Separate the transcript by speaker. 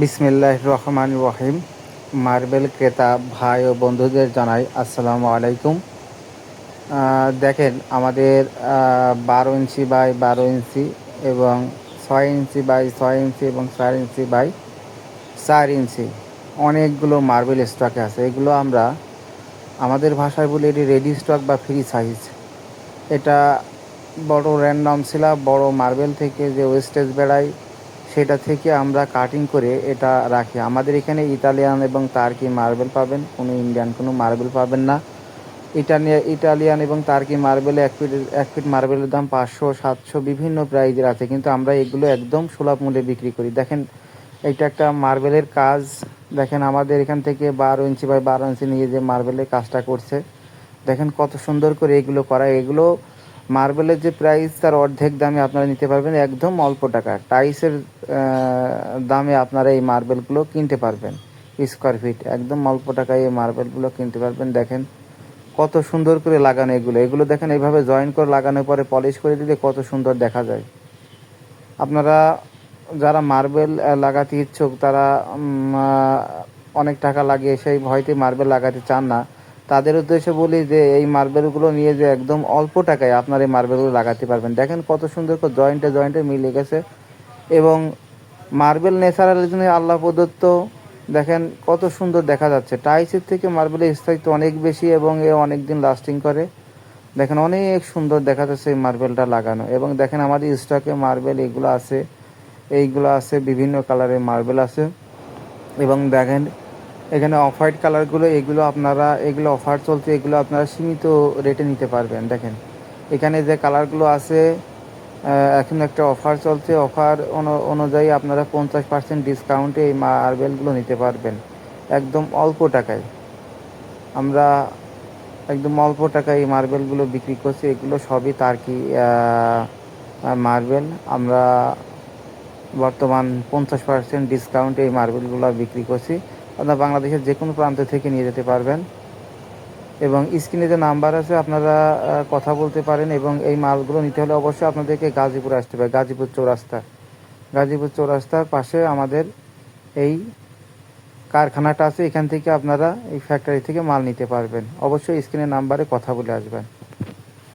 Speaker 1: বিসমিল্লাহ রহমান রহিম। মার্বেল ক্রেতা ভাই ও বন্ধুদের জানাই আসসালামু আলাইকুম। দেখেন আমাদের বারো ইঞ্চি বাই বারো ইঞ্চি এবং ছয় ইঞ্চি বাই ছয় ইঞ্চি এবং চার ইঞ্চি বাই চার ইঞ্চি অনেকগুলো মার্বেল স্টকে আছে। এগুলো আমরা আমাদের ভাষায় বলি এটি রেডি স্টক বা ফ্রি সাইজ। এটা বড় র্যান্ডম সিলা বড় মার্বেল থেকে যে ওয়েস্টেজ বেড়ায় সেটা থেকে আমরা কাটিং করে এটা রাখি। আমাদের এখানে ইতালিয়ান এবং তার্কি মার্বেল পাবেন, কোনো ইন্ডিয়ান কোনো মার্বেল পাবেন না। ইটালিয়া ইটালিয়ান এবং তার্কি মার্বেলে এক ফিট এক ফিট মার্বেলের দাম পাঁচশো, সাতশো, বিভিন্ন প্রাইজের আছে। কিন্তু আমরা এগুলো একদম সুলভ মূল্যে বিক্রি করি। দেখেন, এটা একটা মার্বেলের কাজ। দেখেন, আমাদের এখান থেকে বারো ইঞ্চি বাই বারো ইঞ্চি নিয়ে যে মার্বেলের কাজটা করছে। দেখেন কত সুন্দর করে এগুলো করা। এগুলো মার্বেলের যে প্রাইস তার অর্ধেক দামে আপনারা নিতে পারবেন, একদম অল্প টাকা টাইসের দামে আপনারা এই মার্বেলগুলো কিনতে পারবেন। স্কোয়ার ফিট একদম অল্প টাকায় এই মার্বেলগুলো কিনতে পারবেন। দেখেন কত সুন্দর করে লাগানো এগুলো। এগুলো দেখেন এইভাবে জয়েন করে লাগানোর পরে পলিশ করে দিলে কত সুন্দর দেখা যায়। আপনারা যারা মার্বেল লাগাতে ইচ্ছুক, তারা অনেক টাকা লাগিয়ে সেই ভয়তে মার্বেল লাগাতে চান না। তাদের উদ্দেশ্যে বলি যে, এই মার্বেলগুলো নিয়ে যে একদম অল্প টাকায় আপনার এই মার্বেলগুলো লাগাতে পারবেন। দেখেন কত সুন্দর করে জয়েন্টে জয়েন্টে মিলে গেছে এবং মার্বেল ন্যাচারাল জন্য আল্লাহ প্রদত্ত, দেখেন কত সুন্দর দেখা যাচ্ছে। টাইসের থেকে মার্বেলের স্থায়িত্ব অনেক বেশি এবং এ অনেক দিন লাস্টিং করে। দেখেন অনেক সুন্দর দেখা যাচ্ছে এই মার্বেলটা লাগানো। এবং দেখেন আমাদের স্টকে মার্বেল এগুলো আছে, এইগুলো আছে, বিভিন্ন কালারের মার্বেল আছে। এবং দেখেন এখানে অফ হোয়াইট কালারগুলো এগুলো আপনারা, এগুলো অফার চলছে, এগুলো আপনারা সীমিত রেটে নিতে পারবেন। দেখেন, এখানে যে কালারগুলো আছে এখন একটা অফার চলছে। অফার অনুযায়ী আপনারা পঞ্চাশ পার্সেন্ট ডিসকাউন্টে এই মার্বেলগুলো নিতে পারবেন। একদম অল্প টাকায়। আমরা একদম অল্প টাকায় এই মার্বেলগুলো বিক্রি করছি। এগুলো সবই তার তার্কি মার্বেল আমরা বর্তমান পঞ্চাশ পার্সেন্ট ডিসকাউন্টে এই মার্বেলগুলো বিক্রি করছি। আপনারা বাংলাদেশের যে কোনো প্রান্ত থেকে নিয়ে যেতে পারবেন। এবং স্ক্রিনে যে নাম্বার আছে, আপনারা কথা বলতে পারেন এবং এই মালগুলো নিতে হলে অবশ্যই আপনাদেরকে গাজীপুর আসতে হবে, গাজীপুর চৌরাস্তা। গাজীপুর চৌরাস্তার পাশে আমাদের এই কারখানাটা আছে, এখান থেকে আপনারা এই ফ্যাক্টরি থেকে মাল নিতে পারবেন। অবশ্যই স্ক্রিনের নাম্বারে কথা বলে আসবেন।